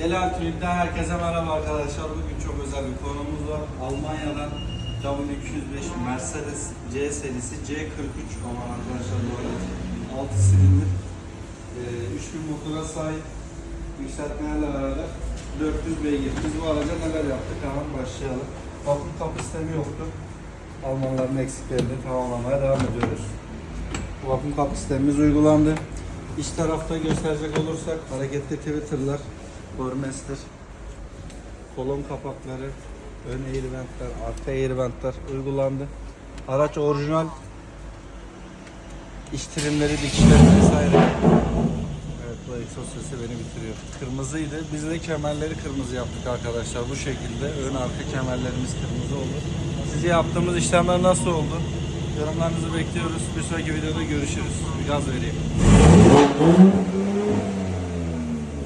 Celal Türk'ten herkese merhaba arkadaşlar. Bugün çok özel bir konumuz var. Almanya'dan W205 Mercedes C serisi C43 olan arkadaşlar bu arada 6 silindir. Ee, 3000 motora sahip yükseltmelerle beraber 400 beygir. Biz bu araca neler yaptık? Hemen başlayalım. Vakum kapı sistemi yoktu. Almanların eksiklerini tamamlamaya devam ediyoruz. Vakum kapı sistemimiz uygulandı. İç tarafta gösterecek olursak hareketli Twitter'lar, Burmester, kolon kapakları, ön airbandler, arka airbandler uygulandı. Araç orijinal iç trimleri, dikişleri vesaire. Evet bu egzoz sesi beni bitiriyor. Kırmızıydı. Biz de kemerleri kırmızı yaptık arkadaşlar. Bu şekilde ön arka kemerlerimiz kırmızı oldu. Sizce yaptığımız işlemler nasıl oldu? Yorumlarınızı bekliyoruz. Bir sonraki videoda görüşürüz. Bir gaz vereyim.